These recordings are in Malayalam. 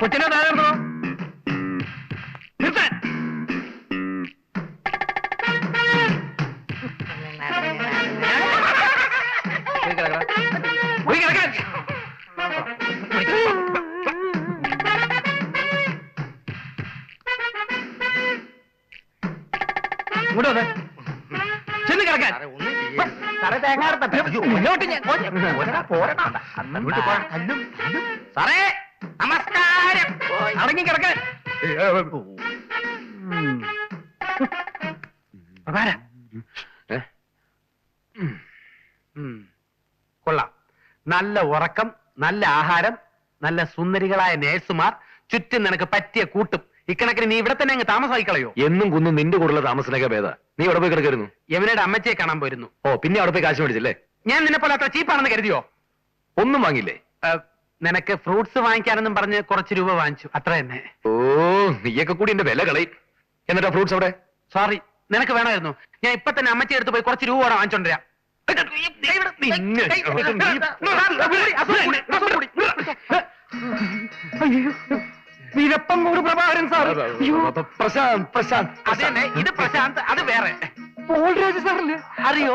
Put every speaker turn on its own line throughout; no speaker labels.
കൊച്ചിനെ താഴെ നിർത്തണോ നിർത്താൻ പോയി കിടക്കാൻ. ഇങ്ങോട്ട് വന്നേ. ചെന്ന് കിടക്കാൻ. മുന്നോട്ട് ഞാൻ. സാറേ നമസ്കാരം. അടങ്ങി കിടക്ക. കൊള്ളാം. നല്ല ഉറക്കം നല്ല ആഹാരം നല്ല സുന്ദരികളായ നേഴ്സുമാർ ചുറ്റും നിനക്ക് പറ്റിയ കൂട്ടും. ഇക്കണക്കിന് നീ ഇവിടെ തന്നെ അങ്ങ് താമസമായിക്കളയോ?
എന്നും കുന്നും നിന്റെ കൂടെയുള്ള താമസിനൊക്കെ ഭേദ. നീ അവിടെ പോയി കിടക്കരുന്നു
യവനയുടെ അമ്മച്ചയെ കാണാൻ പോയിരുന്നു.
ഓ പിന്നെ അവിടെ പോയി കാശ് മേടിച്ചില്ലേ?
ഞാൻ നിന്നെ പോലെ അത്ര ചീപ്പാണെന്ന് കരുതിയോ?
ഒന്നും വാങ്ങില്ലേ
നിനക്ക് ഫ്രൂട്ട്സ് വാങ്ങിക്കാനെന്നും പറഞ്ഞ് കുറച്ച് രൂപ വാങ്ങിച്ചു. അത്ര തന്നെ.
ഓ നീയൊക്കെ കൂടി എന്റെ വില കളയും. എന്നിട്ടാ ഫ്രൂട്ട്സ് അവിടെ?
സോറി നിനക്ക് വേണമായിരുന്നു. ഞാൻ ഇപ്പൊ തന്നെ അമ്മച്ചി എടുത്ത് പോയി കുറച്ച് രൂപ വാങ്ങിച്ചോണ്ടിരാം
നിന്നെ-
വിരപ്പം കൂട് പ്രഭാകരൻ സാർ.
പ്രശാന്ത് പ്രശാന്ത്.
അത് തന്നെ ഇത് പ്രശാന്ത് അത് വേറെ. അറിയോ?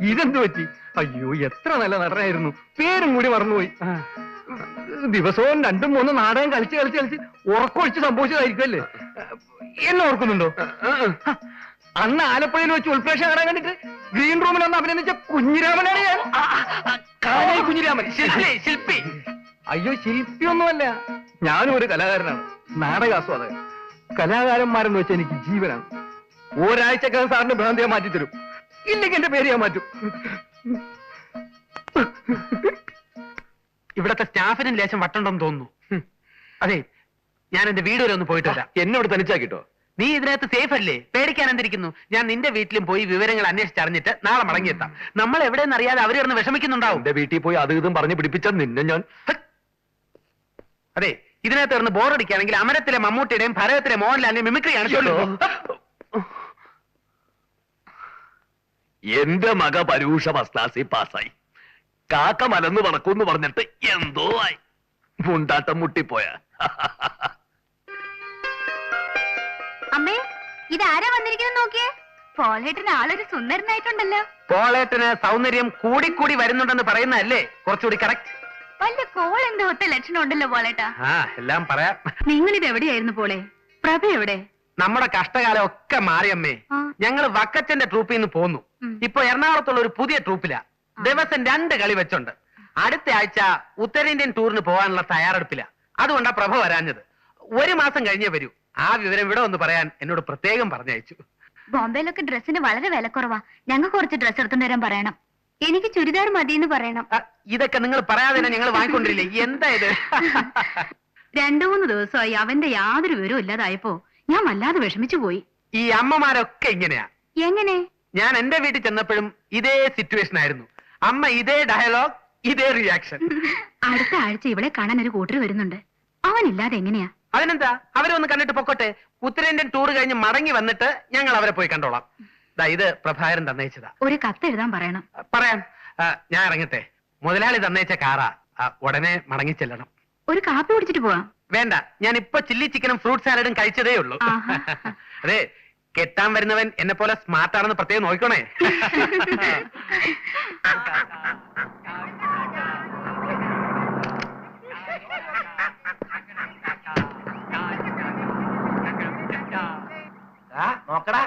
ഇതെന്ത് പറ്റി? അയ്യോ എത്ര നല്ല നടനായിരുന്നു. പേരും കൂടി മറന്നുപോയി. ദിവസവും രണ്ടും മൂന്നും നാടകം കളിച്ച് കളിച്ച് കളിച്ച് ഉറക്കൊഴിച്ച് സംഭവിച്ചതായിരിക്കുമല്ലേ? എന്നെ ഓർക്കുന്നുണ്ടോ? അന്ന് ആലപ്പുഴയിൽ വെച്ച് ഉൾപ്രേക്ഷ കാണാൻ കണ്ടിട്ട് ഗ്രീൻ റൂമിൽ ഒന്ന് അഭിനന്ദിച്ച കുഞ്ഞിരാമനാണ് ഞാൻ. കാനായി കുഞ്ഞിരാമൻ.
ശില്പി ശില്പി.
അയ്യോ ശില്പിയൊന്നുമല്ല. ഞാനും ഒരു കലാകാരനാണ്. നാടകാസ്വാദകൻ. കലാകാരന്മാരെന്ന് വെച്ചാൽ എനിക്ക് ജീവനാണ്. ഒരാഴ്ചക്കകം സാറിന്റെ ഭ്രാന്തി ഞാൻ മാറ്റിത്തരും ഇല്ലെങ്കിൽ എന്റെ പേര് ഞാൻ മാറ്റും.
ഇവിടത്തെ സ്റ്റാഫിനും ലേശം വട്ടുണ്ടെന്ന് തോന്നുന്നു. അതെ ഞാൻ എന്റെ വീട് വരെ ഒന്ന് പോയിട്ട് വരാം.
എന്നോട് തനിച്ചാക്കിട്ടോ?
നീ ഇതിനകത്ത് സേഫ് അല്ലേ? പേടിക്കാൻ എന്തിരിക്കുന്നു? ഞാൻ നിന്റെ വീട്ടിലും പോയി വിവരങ്ങൾ അന്വേഷിച്ചറിഞ്ഞിട്ട് നാളെ മടങ്ങിയെത്താം. നമ്മൾ എവിടെയെന്ന് അറിയാതെ അവർ കിടന്ന് വിഷമിക്കുന്നുണ്ടാവും.
എന്റെ വീട്ടിൽ പോയി അത് ഇതും പറഞ്ഞു പിടിപ്പിച്ച നിന്നെ ഞാൻ.
അതെ ഇതിനകത്ത് കിടന്ന് ബോറടിക്കുകയാണെങ്കിൽ അമരത്തിലെ മമ്മൂട്ടിയുടെയും ഭരതത്തിലെ മോഹൻലാലിന്റെയും മിമിക്രിയാണ് കാണിച്ചോളൂ
എന്റെ മക പരൂഷ മസ്താസി പാസ്സായി. കാക്ക മലന്ന് പറക്കൂന്ന് പറഞ്ഞിട്ട് എന്തോ ആയി. മുണ്ടാട്ടം മുട്ടിപ്പോയ.
അമ്മേ ഇതാരാ വന്നിരിക്കുന്നത് നോക്കിയേ? പോളേട്ടന് ആളൊരു സുന്ദരനായിട്ടുണ്ടല്ലോ.
പോളേട്ടന് സൗന്ദര്യം കൂടിക്കൂടി വരുന്നുണ്ടെന്ന് പറയുന്നതല്ലേ? കുറച്ചുകൂടി കറക്റ്റ്
വല്ല കോൾ എന്തോ ഒത്ത ലക്ഷണം ഉണ്ടല്ലോ പോളേട്ടാ.
ആ എല്ലാം പറയാം.
നിങ്ങൾ ഇത് എവിടെയായിരുന്നു പോളെ? പ്രഭ എവിടെ?
നമ്മുടെ കഷ്ടകാലം ഒക്കെ മാറിയമ്മേ
ഞങ്ങൾ
ഞങ്ങൾ വക്കച്ചന്റെ ട്രൂപ്പിൽ നിന്ന് പോന്നു. ഇപ്പൊ എറണാകുളത്തുള്ള ഒരു പുതിയ ട്രൂപ്പില. ദിവസം രണ്ട് കളി വെച്ചുണ്ട്. അടുത്ത ആഴ്ച ഉത്തരേന്ത്യൻ ടൂറിന് പോകാനുള്ള തയ്യാറെടുപ്പില. അതുകൊണ്ടാ പ്രഭ വരാഞ്ഞത്. ഒരു മാസം കഴിഞ്ഞേ വരൂ. ആ വിവരം ഇവിടെ ഒന്ന് പറയാൻ എന്നോട് പ്രത്യേകം പറഞ്ഞയച്ചു.
ബോംബെയിലൊക്കെ ഡ്രസ്സിന് വളരെ വിലക്കുറവാ. ഞങ്ങൾക്ക് കുറച്ച് ഡ്രസ്സ് എടുത്തു വരാൻ പറയണം. എനിക്ക് ചുരിദാർ മതി എന്ന് പറയണം.
ആ, ഇതൊക്കെ നിങ്ങൾ പറയാതെ തന്നെ ഞങ്ങൾ വാങ്ങിക്കൊണ്ടിരില്ലേ? എന്താ ഇത്?
രണ്ടു മൂന്ന് ദിവസമായി അവന്റെ യാതൊരു വിവരവും ഇല്ലാതായപ്പോ ഞാൻ വല്ലാതെ വിഷമിച്ചു പോയി.
ഈ അമ്മമാരൊക്കെ ഇങ്ങനെയാ.
എങ്ങനെ?
ഞാൻ എന്റെ വീട്ടിൽ ചെന്നപ്പോഴും ഇതേ സിറ്റുവേഷൻ ആയിരുന്നു. അമ്മ ഇതേ ഡയലോഗ് ഇതേ റിയാക്ഷൻ
അടുത്ത ആഴ്ച ഇവിടെ കാണാൻ ഒരു കൂട്ടർ വരുന്നുണ്ട്. അവനില്ലാതെ എങ്ങനെയാ?
അതിനെന്താ അവരെ ഒന്ന് കണ്ടിട്ട് പൊക്കോട്ടെ? ഉത്തരേന്ത്യൻ ടൂർ കഴിഞ്ഞ് മടങ്ങി വന്നിട്ട് ഞങ്ങൾ അവരെ പോയി കണ്ടോളാം. ദാ ഇത് പ്രഭാകരൻ തന്നയിച്ചതാ.
ഒരു കത്ത് എഴുതാൻ പറയണം.
പറയാം. ആ, ഞാൻ ഇറങ്ങട്ടെ. മുതലാളി തന്നയിച്ച കാറാ. ആ, ഉടനെ മടങ്ങി ചെല്ലണം.
ഒരു കാപ്പി കുടിച്ചിട്ട് പോവാം.
വേണ്ട. ഞാൻ ഇപ്പൊ ചില്ലി ചിക്കനും ഫ്രൂട്ട് സാലഡും കഴിച്ചതേ ഉള്ളൂ
ആഹാ.
അതെ കെട്ടാൻ വരുന്നവൻ എന്നെ പോലെ സ്മാർട്ട് ആണെന്ന് പ്രത്യേകം നോക്കണേ
നോക്കടാ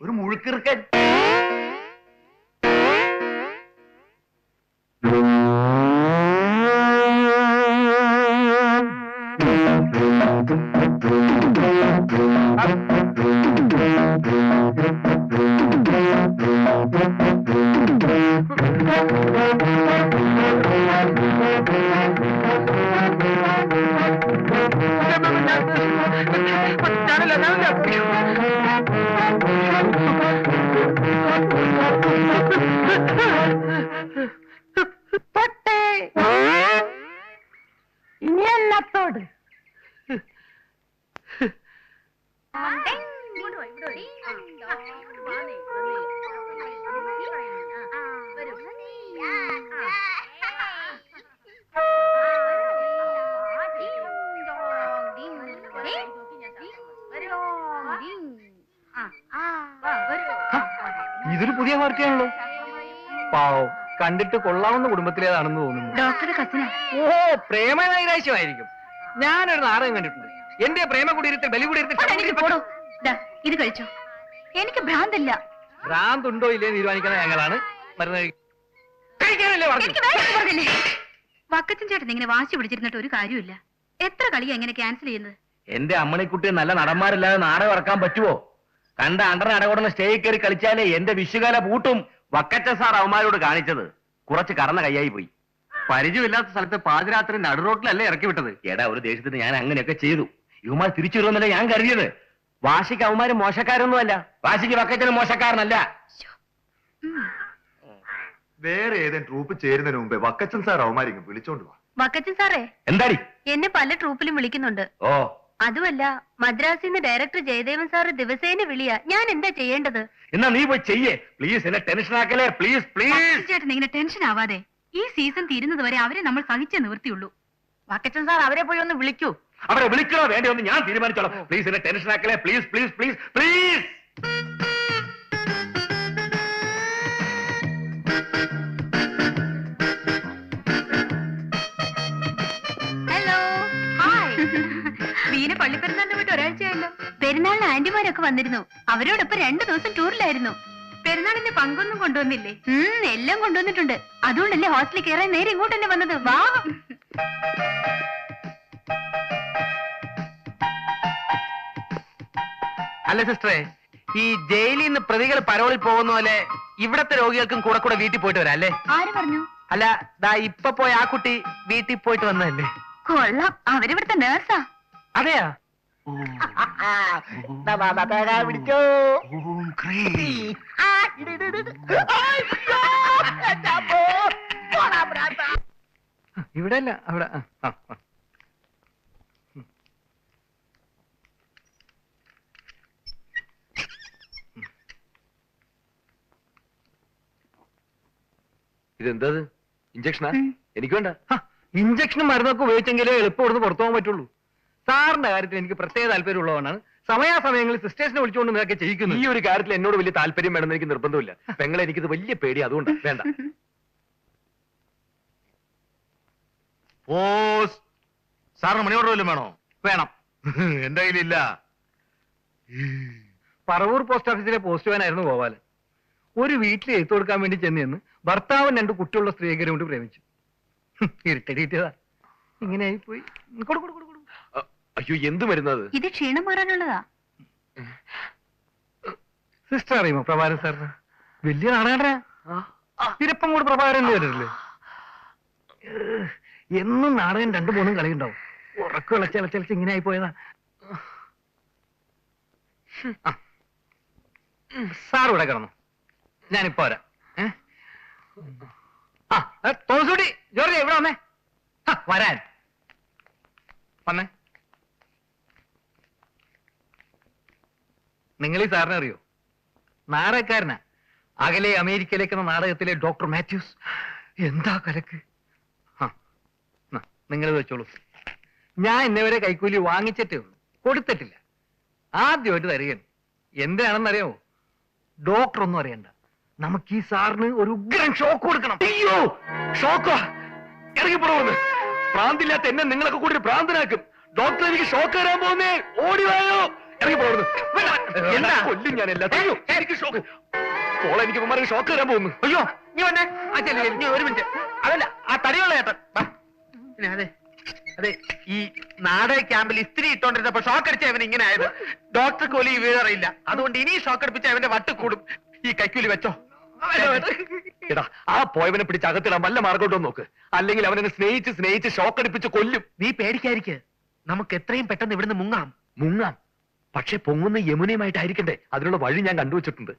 ഒരു മുഴുക്കിറുക്കൻ.
you.
പുതിയ പാർട്ടിയാണല്ലോ പാവം കണ്ടിട്ട് കൊള്ളാവുന്ന കുടുംബത്തിലേതാണെന്ന് തോന്നുന്നു.
ഡോക്ടറുടെ കസിനാ.
ഓ പ്രേമ നൈരാശ്യമായിരിക്കും ഞാനൊരു നാടകം കണ്ടിട്ടുണ്ട്. എന്റെ പ്രേമ കുടീരത്തിൽ ബലി
എനിക്ക് പോടോ. ദാ, ഇത് കഴിച്ചോ. എനിക്ക് ഭ്രാന്തല്ല.
ഭ്രാന്തുണ്ടോ ഇല്ലേ തീരുമാനിക്കുന്ന ഞങ്ങളാണ്. മരുന്ന് കഴി- കഴിക്കാനല്ലേ പറഞ്ഞു.
എനിക്ക് വേഗം പറഞ്ഞില്ലേ വക്കച്ചൻ ചേട്ടൻ ഇങ്ങനെ വാശി പിടിച്ചിരുന്നിട്ട് ഒരു കാര്യമില്ല എത്ര കളിയാ ഇങ്ങനെ ക്യാൻസൽ ചെയ്യുന്നത്?
എന്റെ അമ്മണിക്കുട്ടിയെ നല്ല നടന്മാരില്ലാതെ നാടകം ഇറക്കാൻ പറ്റുമോ കണ്ട അണ്ടർ അടകൊടുന്ന സ്റ്റേജിൽ കയറി കളിച്ചാലേ എന്റെ വിഷുകാല പൂട്ടും. വക്കച്ച സാർ അവന്മാരോട് കാണിച്ചത്. കുറച്ച് കറന്ന കൈയായി പോയി. പരിചയമില്ലാത്ത സ്ഥലത്ത് പാതിരാത്രി നടുറോട്ടിലല്ലേ ഇറക്കി വിട്ടത്. എടാ ഒരു ദേശത്തിന് ഞാൻ അങ്ങനെയൊക്കെ ചെയ്തു. ഇവന്മാർ തിരിച്ചു വരുമെന്നല്ലേ ഞാൻ കരുതിയത്. വാശിക്ക് അവന്മാര് മോശക്കാരൊന്നുമല്ല. വാശിക്ക് വക്കറ്റന് മോശക്കാരനല്ല.
വേറെ ഏതെങ്കിലും ട്രൂപ്പ് ചേരുന്നതിന് മുമ്പേ വക്കച്ചൻ സാർ അവന്മാരി വിളിച്ചോണ്ട് പോവാ
വക്കച്ചൻ സാറേ
എന്താടി?
എന്നെ പല ട്രൂപ്പിലും വിളിക്കുന്നുണ്ട്.
ഓ
അതുമല്ല മദ്രാസിൽ നിന്ന് ഡയറക്ടർ ജയദേവൻ സാറ് ദിവസേന വിളിയാ. ഞാൻ എന്താ ചെയ്യേണ്ടത്?
എന്നാ നീ പോയി ചെയ്യേ. പ്ലീസ് എന്നെ ടെൻഷൻ ആക്കലേ പ്ലീസ് പ്ലീസ്
ചേട്ടൻ ഇങ്ങനെ ടെൻഷൻ ആവാതെ. ഈ സീസൺ തീരുന്നത് വരെ അവരെ നമ്മൾ സഹിച്ചേ നിവൃത്തിയുള്ളൂ വാക്കച്ചൻ സാർ അവരെ പോയി ഒന്ന് വിളിക്കൂ.
അവരെ വിളിക്കണോ? വേണ്ടി ഒന്ന് ഞാൻ തീരുമാനിച്ചോളാം. പ്ലീസ് എന്നെ ടെൻഷൻ ആക്കലേ പ്ലീസ് പ്ലീസ് പ്ലീസ് പ്ലീസ്
ആന്റിമാരൊക്കെ വന്നിരുന്നു. അവരോടൊപ്പം രണ്ടു ദിവസം ടൂറിലായിരുന്നു. പെരുന്നാളിന്റെ പങ്കൊന്നും കൊണ്ടുവന്നില്ലേ? എല്ലാം കൊണ്ടുവന്നിട്ടുണ്ട്. അതുകൊണ്ടല്ലേ ഹോസ്റ്റലിൽ കയറാൻ നേരെ ഇങ്ങോട്ട് തന്നെ വന്നത്. വാ.
അല്ല സിസ്റ്ററെ ഈ ജയിലിൽ നിന്ന് പ്രതികൾ പരോളിൽ പോകുന്ന പോലെ ഇവിടത്തെ രോഗികൾക്കും കൂടെ കൂടെ വീട്ടിൽ പോയിട്ട് വരാം അല്ലേ
ആര് പറഞ്ഞു?
അല്ല ദാ ഇപ്പൊ പോയ ആ കുട്ടി വീട്ടിൽ പോയിട്ട് വന്നതല്ലേ?
കൊള്ളാം. അവരിവിടുത്തെ നേഴ്സാ.
അതെയാ?
അല്ല അവിടെ.
ഇതെന്താ ഇഞ്ചക്ഷനാ എനിക്ക് വേണ്ട
ഇഞ്ചക്ഷനും മരുന്നൊക്കെ ഉപയോഗിച്ചെങ്കിലേ എളുപ്പം ഇവിടുന്ന് പുറത്തു പോകാൻ പറ്റുള്ളൂ സാറിന്റെ കാര്യത്തിൽ എനിക്ക് പ്രത്യേക താല്പര്യമുള്ളതാണ് സമയാസമയങ്ങളിൽ സിസ്റ്റേഴ്സിനെ വിളിച്ചുകൊണ്ട് ഇതൊക്കെ ചെയ്യിക്കുന്നു
ഈ ഒരു കാര്യത്തിൽ എന്നോട് വലിയ താല്പര്യം വേണമെന്ന് എനിക്ക് നിർബന്ധമില്ല. പെങ്ങളെ എനിക്കിത് വലിയ പേടി അതുകൊണ്ട്. വേണ്ട.
പോസ്. സാറിന് മണി ഓർഡർ വല്ലതും വേണോ?
വേണം.
എന്റെ കയ്യിലില്ല.
പറവൂർ പോസ്റ്റ് ഓഫീസിലെ പോസ്റ്റ്മാനായിരുന്നു ഗോപാലൻ ഒരു വീട്ടിൽ എഴുത്തു കൊടുക്കാൻ വേണ്ടി ചെന്ന് ഭർത്താവും രണ്ട് കുട്ടിയുള്ള സ്ത്രീകരും കൊണ്ട് പ്രേമിച്ചു. ഇരുട്ടടിയിട്ടതാ ഇങ്ങനെ പോയി കൊടു, കൊടു, കൊടു, കൊടു.
അ- അയ്യോ എന്ത് മരുന്നത്?
ഇത് ക്ഷീണം മാറാനുള്ളതാ.
സിസ്റ്റർ അറിയുമോ പ്രഭാരൻ സാറിന്? വലിയ നാടകരാ തിരപ്പം കൂടെ പ്രഭാരൻ എന്ന് വരില്ലേ? എന്നും നാടകം രണ്ടു മൂന്നും കളി ഉണ്ടാവും ഉറക്കം ഇളച്ചിളച്ചിളച്ച് ഇങ്ങനെ ആയി പോയതാ. സാർ ഇവിടെ കിടന്നു. ഞാനിപ്പോ വരാം. ഏ? ആ കുട്ടി ജോർജ് ഇവിടെ വന്നേ? വരാൻ. വന്നേ. നിങ്ങൾ ഈ സാറിനെ അറിയോ? നാടകക്കാരനാ. അകലെ അമേരിക്കയിലേക്ക് എന്ന നാടകത്തിലെ ഡോക്ടർ മാത്യൂസ്. എന്താ കലക്ക്? നിങ്ങൾ വെച്ചോളൂ. ഞാൻ ഇന്നവരെ കൈക്കൂലി വാങ്ങിച്ചിട്ടേ ഉള്ളൂ. കൊടുത്തിട്ടില്ല. ആദ്യമായിട്ട് തരികയാണ് എന്തിനാണെന്നറിയാമോ ഡോക്ടർ ഒന്നും അറിയണ്ട. നമുക്ക് ഈ സാറിന് ഒരു ഉഗ്രൻ ഷോക്ക് കൊടുക്കണം.
അയ്യോ! ഷോക്കോ. ഇറങ്ങി പ്രാന്തില്ലാത്ത എന്നെ നിങ്ങളൊക്കെ കൂടി ഭ്രാന്തനാക്കും ഡോക്ടർ എനിക്ക് ഷോക്ക് തരാൻ പോകുന്നേ. ഓടി കൊല്ലും ഞാൻ എനിക്ക് ഷോക്ക്. പോളെ എനിക്ക് ഇവന്മാർക്ക് ഷോക്ക് തരാൻ പോകുന്നു.
അയ്യോ നീ വന്നേ. ആ ചെല്ലു. നീ ഒരു മിനിറ്റ്. അതല്ല ആ തടിയുള്ള ഏട്ടൻ. അതെ അതെ ഈ നാടക ക്യാമ്പിൽ ഇസ്ത്രി ഇട്ടോണ്ടിരുന്നപ്പോ ഷോക്ക് അടിച്ച അവൻ ഇങ്ങനെ ആയത്. ഡോക്ടർ കോലി വീഴറിയില്ല അതുകൊണ്ട് ഇനി ഷോക്ക് അടിപ്പിച്ച അവന്റെ വട്ട് കൂടും. ഈ കൈക്കൂലി വെച്ചോ.
എടാ ആ പോയവനെ പിടിച്ച് അകത്തിടാൻ വല്ല മാർഗോട്ടോ നോക്ക്. അല്ലെങ്കിൽ അവനെ സ്നേഹിച്ച് സ്നേഹിച്ച് ഷോക്ക് അടിപ്പിച്ച് കൊല്ലും.
നീ പേടിക്കാതിരിക്ക്. നമുക്ക് എത്രയും പെട്ടെന്ന് ഇവിടുന്ന് മുങ്ങാം.
മുങ്ങാം? പക്ഷെ പൊങ്ങുന്ന യമുനയുമായിട്ടായിരിക്കണ്ടേ? അതിനുള്ള വഴി ഞാൻ കണ്ടുവച്ചിട്ടുണ്ട്.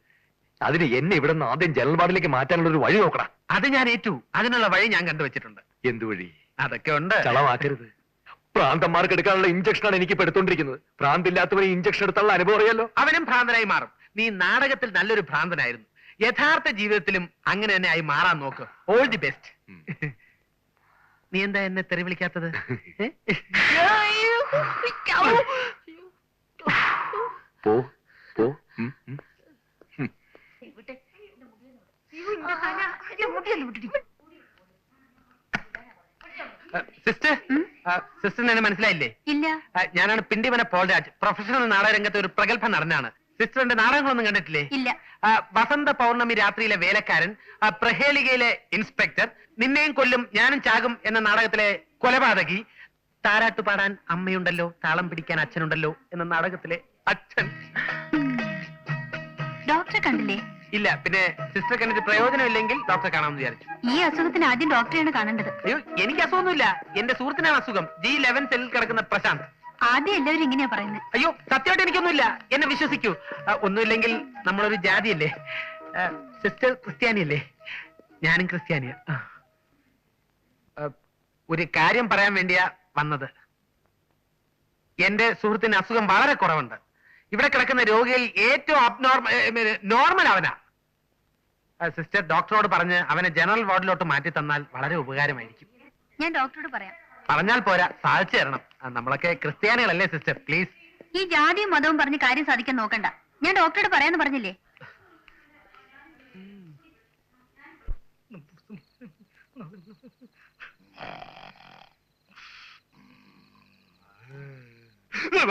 അതിന് എന്നെ ഇവിടെ നിന്ന് ആദ്യം ജനറൽ വാർഡിലേക്ക് മാറ്റാനുള്ള ഒരു വഴി നോക്കണം
അത് ഞാൻ ഏറ്റു. അതിനുള്ള വഴി ഞാൻ കണ്ടുവച്ചിട്ടുണ്ട്.
എന്ത് വഴി?
അതൊക്കെ ഉണ്ട്.
ചളവാക്കരുത്. പ്രാന്തന്മാർക്ക് എടുക്കാനുള്ള ഇഞ്ചക്ഷനാണ് എനിക്ക് ഇപ്പൊ എടുത്തോണ്ടിരിക്കുന്നത് ഭ്രാന്തില്ലാത്തവന് ഇഞ്ചക്ഷൻ എടുത്തുള്ള അനുഭവം അറിയാലോ?
അവനും ഭ്രാന്തനായി മാറും. നീ നാടകത്തിൽ നല്ലൊരു ഭ്രാന്തനായിരുന്നു. യഥാർത്ഥ ജീവിതത്തിലും അങ്ങനെ തന്നെ ആയി മാറാൻ നോക്ക്. ഓൾ ദി ബെസ്റ്റ് നീ എന്താ എന്നെ തെറി വിളിക്കാത്തത്? ഏ?
പോ പോ. ഉം, ഉം.
സിസ്റ്റർ സിസ്റ്ററിന് എന്നെ മനസ്സിലായില്ലേ?
ഇല്ല.
ആ, ഞാനാണ് പിണ്ടിമന പോൾരാജ് പ്രൊഫഷണൽ നാടകരംഗത്തെ ഒരു പ്രഗത്ഭ നടനാണ് സിസ്റ്ററിന്റെ നാടകങ്ങളൊന്നും കണ്ടിട്ടില്ലേ?
ഇല്ല.
ആ, വസന്ത പൗർണമി രാത്രിയിലെ വേലക്കാരൻ ആ, പ്രഹേളികയിലെ ഇൻസ്പെക്ടർ നിന്നെയും കൊല്ലും ഞാനും ചാകും എന്ന നാടകത്തിലെ കൊലപാതകി താരാട്ട് പാടാൻ അമ്മയുണ്ടല്ലോ താളം പിടിക്കാൻ അച്ഛനുണ്ടല്ലോ എന്ന നാടകത്തിലെ അച്ഛൻ.
ഡോക്ടറെ കണ്ടില്ലേ?
ഇല്ല പിന്നെ സിസ്റ്റർ കണ്ടിട്ട് പ്രയോജനമില്ലെങ്കിൽ ഡോക്ടറെ കാണാമെന്ന് വിചാരിച്ചു.
ഈ അസുഖത്തിന് ആദ്യം ഡോക്ടറെയാണ് കാണേണ്ടത്.
അയ്യോ എനിക്ക് അസുഖമൊന്നുമില്ല. എന്റെ സുഹൃത്തിനാണ് അസുഖം. ജി ലെവൻ സെല്ലിൽ കിടക്കുന്ന പ്രശാന്ത്.
ആദ്യം എല്ലാവരും ഇങ്ങനെയാ പറയുന്നത്
അയ്യോ സത്യമായിട്ട് എനിക്കൊന്നുമില്ല. എന്നെ വിശ്വസിക്കൂ. ആ, ഒന്നുമില്ലെങ്കിൽ നമ്മളൊരു ജാതിയല്ലേ? ആ, സിസ്റ്റർ ക്രിസ്ത്യാനിയല്ലേ? ഞാനും ക്രിസ്ത്യാനിയാ. ആ. ആ, ഒരു കാര്യം പറയാൻ വേണ്ടിയാ വന്നത്. എന്റെ സുഹൃത്തിന് അസുഖം വളരെ കുറവുണ്ട്. ഇവിടെ കിടക്കുന്ന രോഗിയിൽ ഏറ്റവും അബ്നോർമൽ നോർമൽ അവനാ. സിസ്റ്റർ ഡോക്ടറോട് പറഞ്ഞ് അവനെ ജനറൽ വാർഡിലോട്ട് മാറ്റി തന്നാൽ വളരെ ഉപകാരമായിരിക്കും.
ഞാൻ ഡോക്ടറോട് പറയാം.
പറഞ്ഞാൽ പോരാ സാധിച്ചു തരണം. നമ്മളൊക്കെ ക്രിസ്ത്യാനികളല്ലേ സിസ്റ്റർ പ്ലീസ്
ഈ ജാതിയും മതവും പറഞ്ഞ് കാര്യം സാധിക്കാൻ നോക്കണ്ട. ഞാൻ ഡോക്ടറോട് പറയാന്ന് പറഞ്ഞില്ലേ? സിസ്റ്റർ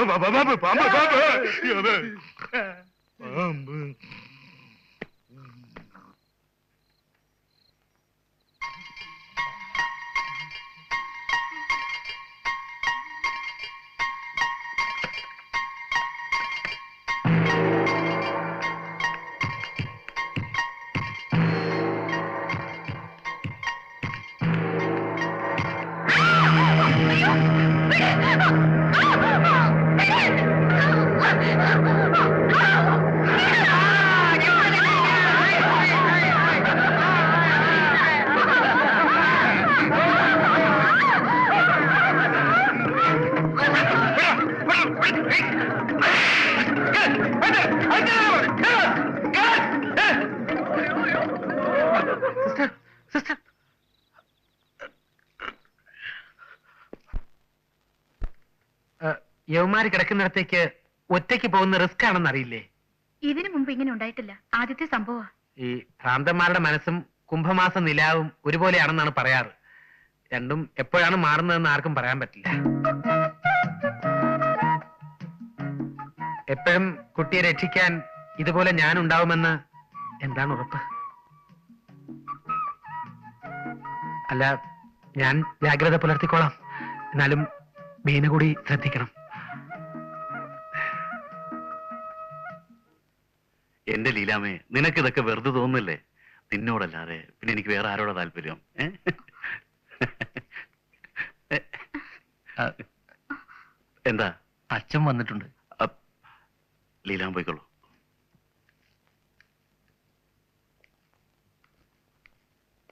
യവമാര് കിടക്കുന്നിടത്തേക്ക് ഒറ്റയ്ക്ക് പോകുന്ന റിസ്ക് ആണെന്ന് അറിയില്ലേ? ഇതിനു മുമ്പ് ഇങ്ങനെ ഉണ്ടായിട്ടില്ല. ആദ്യത്തെ സംഭവ
ഈ ഭ്രാന്തന്മാരുടെ മനസ്സും കുംഭമാസ നിലാവും ഒരുപോലെയാണെന്നാണ് പറയാറ്. രണ്ടും എപ്പോഴാണ് മാറുന്നതെന്ന് ആർക്കും പറയാൻ പറ്റില്ല. എപ്പോഴും കുട്ടിയെ രക്ഷിക്കാൻ ഇതുപോലെ ഞാൻ ഉണ്ടാവുമെന്ന് എന്താണ് ഉറപ്പ്? അല്ല ഞാൻ ജാഗ്രത പുലർത്തിക്കോളാം. എന്നാലും മീനുകൂടി ശ്രദ്ധിക്കണം.
എന്റെ ലീലാമേ നിനക്ക് ഇതൊക്കെ വെറുതെ തോന്നുന്നില്ലേ? നിന്നോടല്ലാതെ പിന്നെ എനിക്ക് വേറെ ആരോടാ താല്പര്യം? എന്താ?
അച്ഛൻ വന്നിട്ടുണ്ട്.
ലീലാമ്മ പോയിക്കോളൂ.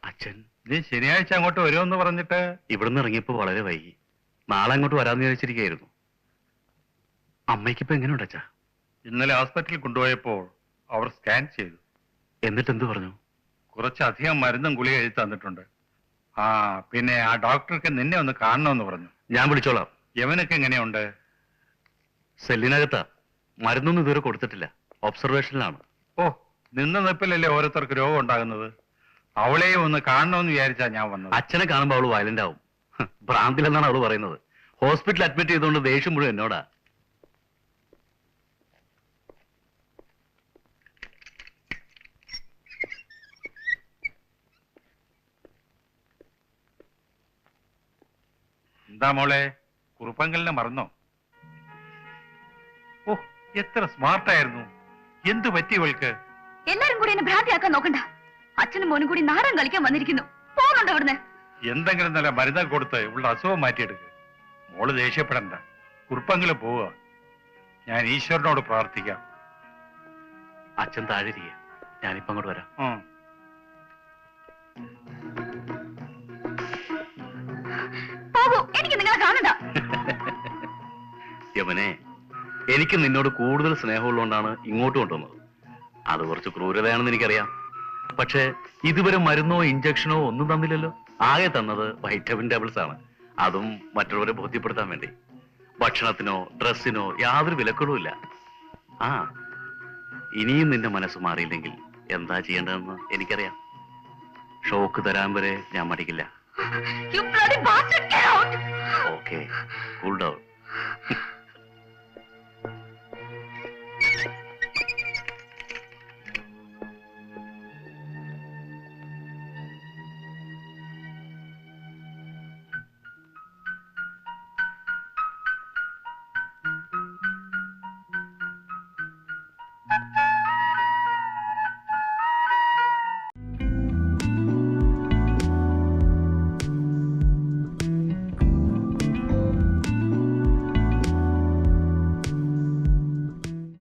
അച്ഛൻ
നീ ശനിയാഴ്ച അങ്ങോട്ട് വരുമെന്ന് പറഞ്ഞിട്ട്
ഇവിടുന്ന് ഇറങ്ങിയപ്പോ വളരെ വൈകി. നാളെ അങ്ങോട്ട് വരാന്ന് വിചാരിച്ചിരിക്കുകയായിരുന്നു. അമ്മയ്ക്കിപ്പോ എങ്ങനെയുണ്ട് അച്ഛാ?
ഇന്നലെ ഹോസ്പിറ്റലിൽ കൊണ്ടുപോയപ്പോൾ അവർ സ്കാൻ ചെയ്തു.
എന്നിട്ട് എന്ത് പറഞ്ഞു?
കുറച്ചധികം മരുന്നും ഗുളിക എഴുതി തന്നിട്ടുണ്ട്. ആ പിന്നെ ആ ഡോക്ടർക്ക് നിന്നെ ഒന്ന് കാണണമെന്ന് പറഞ്ഞു.
ഞാൻ വിളിച്ചോളാം.
യവനൊക്കെ എങ്ങനെയുണ്ട്?
സെല്ലിനകത്താ. മരുന്നൊന്നും ഇതുവരെ കൊടുത്തിട്ടില്ല. ഒബ്സർവേഷനിലാണ്.
ഓ നിന്ന നിപ്പിലല്ലേ ഓരോരുത്തർക്ക് രോഗം ഉണ്ടാകുന്നത്? അവളെയും ഒന്ന് കാണണമെന്ന് വിചാരിച്ചാ ഞാൻ വന്നത്.
അച്ഛനെ കാണുമ്പോൾ അവൾ വയലന്റ് ആവും. ഭ്രാന്തിലെന്നാണ് അവൾ പറയുന്നത്. ഹോസ്പിറ്റലിൽ അഡ്മിറ്റ് ചെയ്തുകൊണ്ട് ദേഷ്യം മുഴുവൻ എന്നോടാ.
എന്താ മോളെ? കുറുപ്പങ്കലിനെ മറന്നോ? ഓ എത്ര സ്മാർട്ടായിരുന്നു എന്തു പറ്റി ഇവൾക്ക്?
എല്ലാരും കൂടി എന്നെ ഭ്രാന്തിയാക്കാൻ നോക്കണ്ട. അച്ഛനും മോനും കൂടി നാടൻ കളിക്കാൻ വന്നിരിക്കുന്നു. പോകുന്നുണ്ടോ അവിടെ
എന്തെങ്കിലും നല്ല മരുന്ന് കൊടുത്ത് ഇവളുടെ അസുഖം മാറ്റിയെടുക്കുക മോൾ ദേഷ്യപ്പെടണ്ട. കുറുപ്പങ്കിലും പോവുക. ഞാൻ ഈശ്വരനോട് പ്രാർത്ഥിക്കാം.
അച്ഛൻ താഴെ ഞാനിപ്പോ അങ്ങോട്ട് വരാം.
നിങ്ങളെ കാണണ്ട.
യമനെ എനിക്ക് നിന്നോട് കൂടുതൽ സ്നേഹമുള്ളതുകൊണ്ടാണ് ഇങ്ങോട്ട് കൊണ്ടുവന്നത്. അത് കുറച്ച് ക്രൂരതയാണെന്ന് എനിക്കറിയാം. പക്ഷേ ഇതുവരെ മരുന്നോ ഇഞ്ചക്ഷനോ ഒന്നും തന്നില്ലല്ലോ. ആകെ തന്നത് വൈറ്റമിൻ ടാബ്ലറ്റ്സ് ആണ്. അതും മറ്റുള്ളവരെ ബോധ്യപ്പെടുത്താൻ വേണ്ടി. ഭക്ഷണത്തിനോ ഡ്രസ്സിനോ യാതൊരു വിലക്കുകളുമില്ല ആ ഇനിയും നിന്റെ മനസ്സ് മാറിയില്ലെങ്കിൽ എന്താ ചെയ്യേണ്ടതെന്ന് എനിക്കറിയാം. ഷോക്ക് തരാൻ വരെ ഞാൻ മടിക്കില്ല. Okay cool down